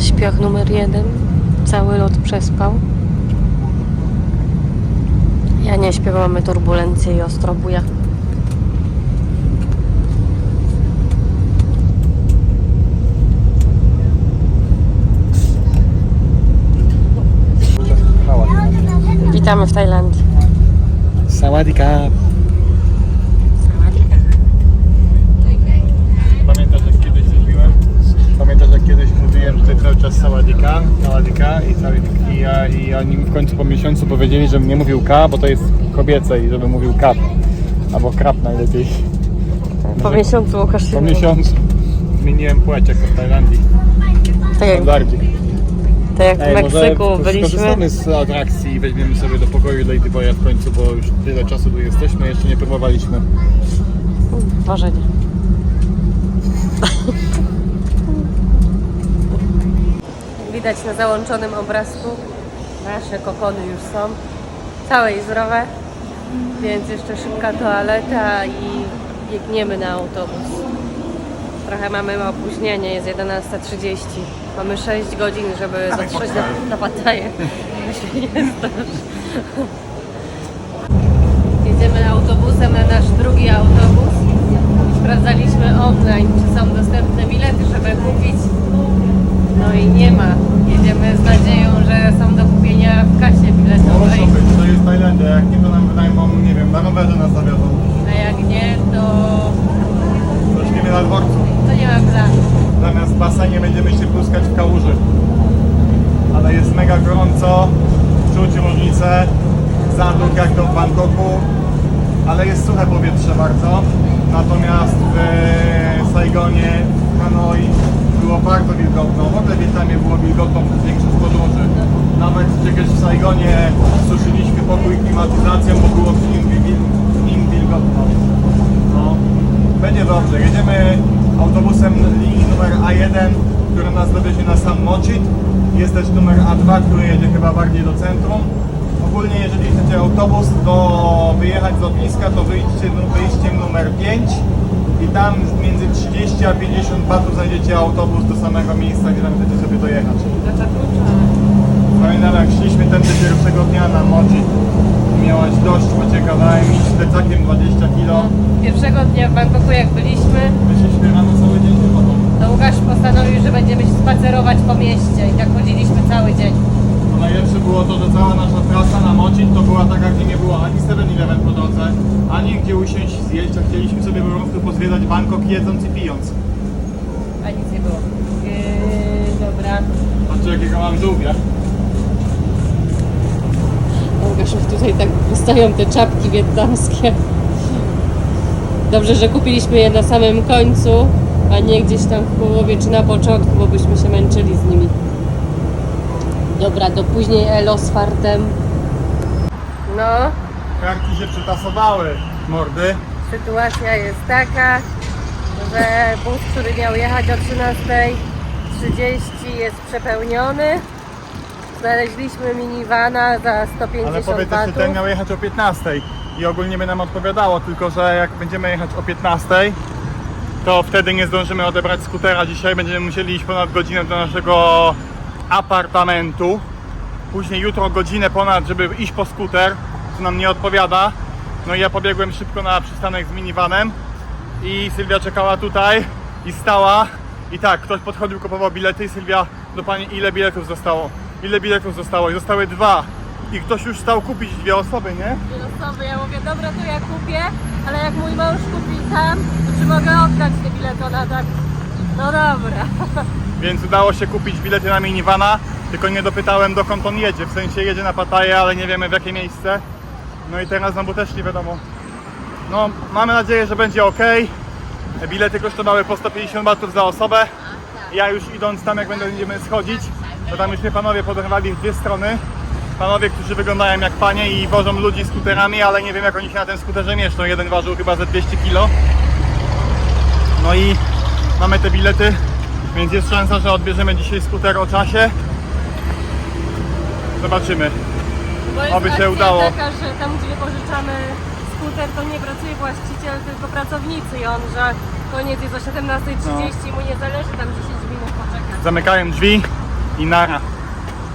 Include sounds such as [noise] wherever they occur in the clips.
Śpiach numer jeden. Cały lot przespał. Ja nie śpię, bo mamy turbulencję i ostro buja. Witamy w Tajlandii. Sawadika. Pamiętasz jak kiedyś mówiłem? Pamiętasz jak kiedyś mówiłem, ty cały czas Sawadika, Sawadika i, i, ja, i oni w końcu po miesiącu powiedzieli, żebym nie mówił K, bo to jest kobiece i żebym mówił kap. Albo krap najlepiej. Po miesiącu Łukasz się Po miesiącu zmieniłem płeć jak w Tajlandii. Tak jak, Standardzik. tak jak w Ej, może Meksyku byliśmy. skorzystamy z atrakcji i weźmiemy sobie do pokoju Ladyboya w końcu, bo już tyle czasu tu jesteśmy, jeszcze nie próbowaliśmy. Może nie. Widać na załączonym obrazku, nasze kokony już są całe i zdrowe, więc jeszcze szybka toaleta i biegniemy na autobus. Trochę mamy opóźnienie, jest 11.30. Mamy 6 godzin, żeby dotrzeć na, na Pattaję. Jeśli nie zdarzy. Jedziemy autobusem na nasz drugi autobus. Sprawdzaliśmy online, czy są dostępne bilety, żeby kupić. No i nie ma. Jedziemy z nadzieją, że są do kupienia w kasie biletowej. Może być, to jest Tajlandia, jak nie to nam wynajmą, nie wiem, na rowerze nas zawiozą. A jak nie, to, Zaczniemy na dworcu. to nie ma planu. Zamiast w basenie będziemy się pluskać w kałuży. Ale jest mega gorąco, czuć różnicę, zaduk jak to w Bangkoku, ale jest suche powietrze bardzo. Natomiast w Saigonie, Hanoi było bardzo wilgotno. W ogóle w Wietnamie było wilgotno przez większość podróży. Nawet przecież w Saigonie suszyliśmy pokój klimatyzacją, bo było w nim, w nim wilgotno. No, będzie dobrze. Jedziemy autobusem linii numer A1, który nas dowiezie na sam Mochit. Jest też numer A2, który jedzie chyba bardziej do centrum. Ogólnie jeżeli chcecie autobus do wyjechać z lotniska, to wyjdźcie wyjściem numer 5 i tam między 30 a 50 batów znajdziecie autobus do samego miejsca, gdzie tam chcecie sobie dojechać. Pamiętam jak szliśmy tędy pierwszego dnia na Mochit. Miałaś dość, kazałem iść z plecakiem 20 kg. Pierwszego dnia w Bangkoku jak byliśmy, Wyszliśmy rano cały dzień wodą. to Łukasz postanowił, że będziemy się spacerować po mieście i tak chodziliśmy cały dzień. Najlepsze było to, że cała nasza trasa na Mocin to była taka, gdzie nie było ani 7-Eleven po drodze, ani gdzie usiąść zjeść, a chcieliśmy sobie po prostu pozwiedzać Bangkok jedząc i pijąc. A nic nie było. Yy, dobra. Patrzcie jakiego mam żółwia. Łukasz, tutaj tak wystają te czapki wietnamskie. Dobrze, że kupiliśmy je na samym końcu, a nie gdzieś tam w połowie czy na początku, bo byśmy się męczyli z nimi. Dobra, do później elo z fartem. No, Karty się przetasowały, mordy. sytuacja jest taka, że bus, który miał jechać o 13.30 jest przepełniony. Znaleźliśmy minivana za 150 Ale powiedz, że batów. ten miał jechać o 15 i ogólnie by nam odpowiadało, tylko że jak będziemy jechać o 15, to wtedy nie zdążymy odebrać skutera dzisiaj, będziemy musieli iść ponad godzinę do naszego apartamentu. Później jutro godzinę ponad, żeby iść po skuter, co nam nie odpowiada. No i ja pobiegłem szybko na przystanek z minivanem i Sylwia czekała tutaj i stała i tak, ktoś podchodził, kupował bilety i Sylwia do pani ile biletów zostało? Ile biletów zostało? I zostały dwa. I ktoś już stał kupić dwie osoby, nie? osoby. Ja mówię, dobra, to ja kupię, ale jak mój mąż kupi tam, to czy mogę oddać te bilety? Ona tak, no dobra. [laughs] Więc udało się kupić bilety na minivana, tylko nie dopytałem dokąd on jedzie. W sensie jedzie na Pattaję, ale nie wiemy w jakie miejsce. No i teraz znowu też nie wiadomo. No, mamy nadzieję, że będzie ok. Bilety kosztowały po 150 batów za osobę. Ja już idąc tam, jak będziemy schodzić, to tam już mnie panowie podrywali w dwie strony. Panowie, którzy wyglądają jak panie i wożą ludzi skuterami, ale nie wiem jak oni się na tym skuterze mieszczą. Jeden ważył chyba ze 200 kg. No i mamy te bilety, więc jest szansa, że odbierzemy dzisiaj skuter o czasie. Zobaczymy. Oby się udało. taka, że tam gdzie pożyczamy skuter, to nie pracuje właściciel, tylko pracownicy i on, że koniec jest o 17.30 mu nie zależy tam 10 minut poczekać. Zamykają drzwi, i nara.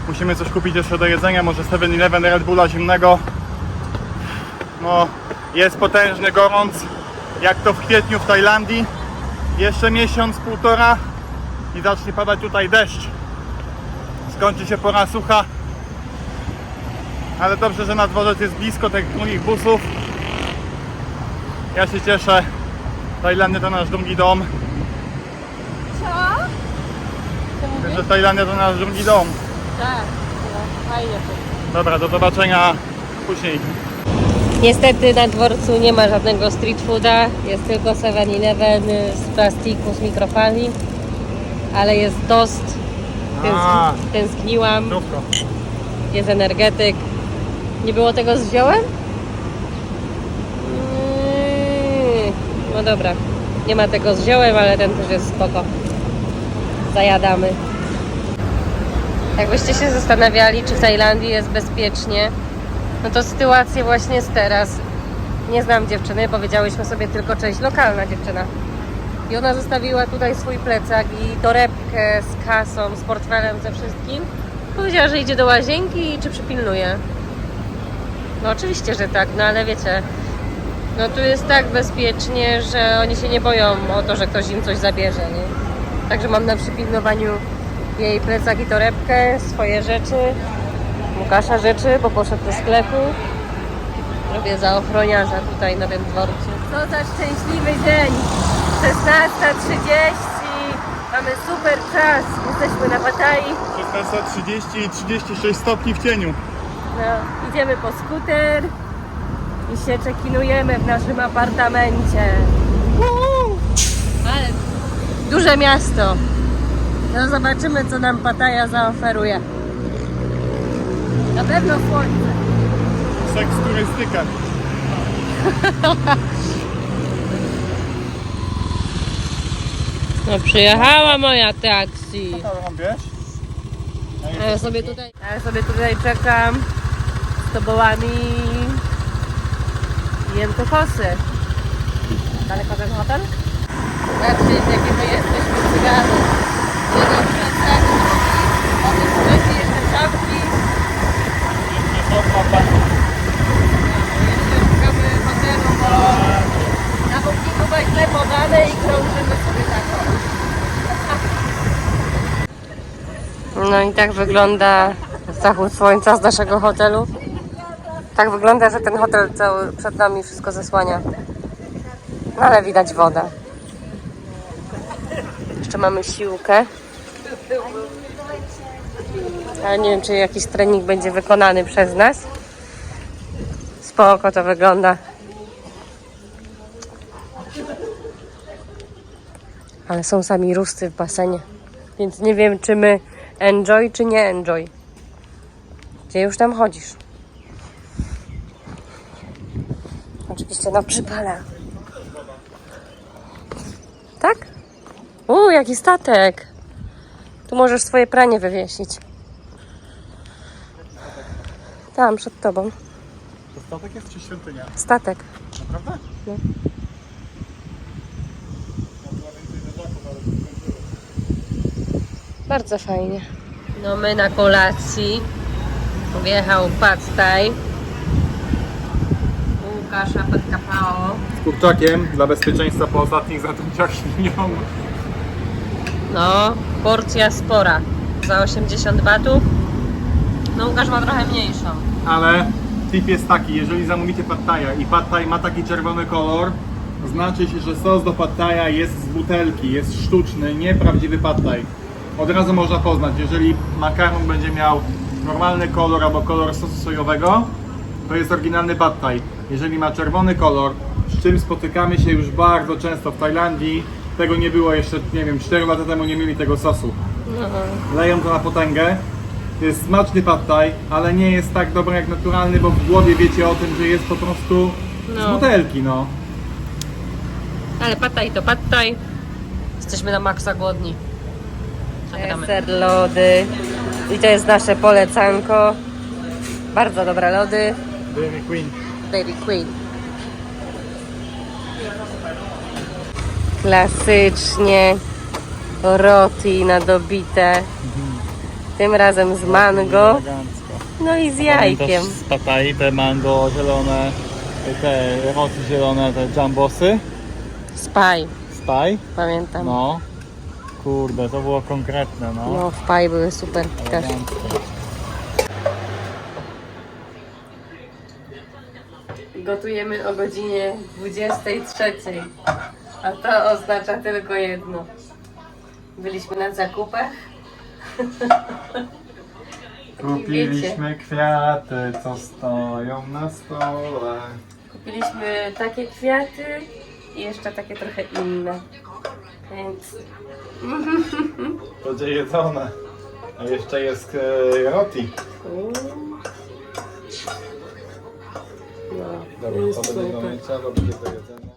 Musimy coś kupić jeszcze do jedzenia, może 7-Eleven Red Bulla zimnego. No, jest potężny gorąc, jak to w kwietniu w Tajlandii. Jeszcze miesiąc, półtora i zacznie padać tutaj deszcz. Skończy się pora sucha. Ale dobrze, że na dworzec jest blisko tych drugich busów. Ja się cieszę. Tajlandia to nasz drugi dom. Co? Że Tajlandia to nasz drugi dom. Tak, fajnie. Dobra, do zobaczenia później. Niestety na dworcu nie ma żadnego street fooda, jest tylko 7-Eleven z plastiku, z mikrofali, ale jest tost, A. Tęsk, tęskniłam, Zdrówko. jest energetyk. Nie było tego z ziołem? Mm, No dobra, nie ma tego z ziołem, ale ten też jest spoko. Zajadamy. Jakbyście się zastanawiali, czy w Tajlandii jest bezpiecznie, no to sytuacja właśnie jest teraz. Nie znam dziewczyny, powiedziałyśmy sobie tylko cześć, lokalna dziewczyna. I ona zostawiła tutaj swój plecak i torebkę z kasą, z portfelem, ze wszystkim. Powiedziała, że idzie do łazienki i czy przypilnuje. No oczywiście, że tak, no ale wiecie, no tu jest tak bezpiecznie, że oni się nie boją o to, że ktoś im coś zabierze, nie? Także mam na przypilnowaniu jej plecak i torebkę, swoje rzeczy, Łukasza rzeczy, bo poszedł do sklepu. Robię za ochroniarza tutaj na tym dworcu. Co za szczęśliwy dzień! 16.30, mamy super czas, jesteśmy na Pattaya. 16.30 i 36 stopni w cieniu. No, idziemy po skuter i się czekinujemy w naszym apartamencie. Ale duże miasto. No zobaczymy, co nam Pattaya zaoferuje. Na pewno słońce. Seks turystyka. [laughs] No przyjechała moja taksi. A ja sobie tutaj, a ja sobie tutaj czekam z tobołami jem kokosy. Daleko ten hotel? Patrzcie, jakie my jesteśmy cygany. Jeden plecak, drugi, sklepie jeszcze czapki. Jeszcze szukamy hotelu, bo na bookingu weźle podane i krążymy sobie taką. No i tak wygląda zachód słońca z naszego hotelu. Tak wygląda, że ten hotel cały przed nami wszystko zasłania. No ale widać wodę. Jeszcze mamy siłkę. Ale nie wiem, czy jakiś trening będzie wykonany przez nas. Spoko to wygląda. Ale są sami ruscy w basenie. Więc nie wiem, czy my enjoy, czy nie enjoy. Gdzie już tam chodzisz? Oczywiście na przypale. Tak? U, jaki statek! Tu możesz swoje pranie wywiesić. Tam, przed tobą. To statek jest czy świątynia? Statek. Naprawdę? No. Ja była więcej leżaków, ale się skończyło. Bardzo fajnie. No my na kolacji. Wjechał Pad Thai. Łukasza Pao. Z kurczakiem dla bezpieczeństwa po ostatnich zatruciach świnią. No, porcja spora. Za 80 batów. No Łukasz ma trochę mniejszą. Ale tip jest taki, jeżeli zamówicie pad thaia i pad thai ma taki czerwony kolor, znaczy się, że sos do pad thaia jest z butelki, jest sztuczny, nie prawdziwy pad thai. Od razu można poznać, jeżeli makaron będzie miał normalny kolor albo kolor sosu sojowego, to jest oryginalny pad thai. Jeżeli ma czerwony kolor, z czym spotykamy się już bardzo często w Tajlandii, tego nie było jeszcze, nie wiem, 4 lata temu nie mieli tego sosu leją to na potęgę. Jest smaczny pad thai, ale nie jest tak dobry jak naturalny, bo w głowie wiecie o tym, że jest po prostu z No. butelki, no. Ale pataj to pataj. Jesteśmy na maksa głodni. Ser lody. I to jest nasze polecanko. Bardzo dobre lody. Dairy Queen. Dairy Queen. Klasycznie roti nadobite Tym razem z mango, no i z Pamiętasz jajkiem. Z papai, te mango zielone, te roty zielone, te jambosy. Spaj, Spy. pamiętam. No. Kurde, to było konkretne, no. w paj były super też. Gotujemy o godzinie 23. A to oznacza tylko jedno. Byliśmy na zakupach. [laughs] Kupiliśmy kwiaty, co stoją na stole. Kupiliśmy takie kwiaty i jeszcze takie trochę inne. Więc Będzie jedzone. A jeszcze jest e, roti. no, Dobra, to będzie do mycia, to będzie do jedzenia.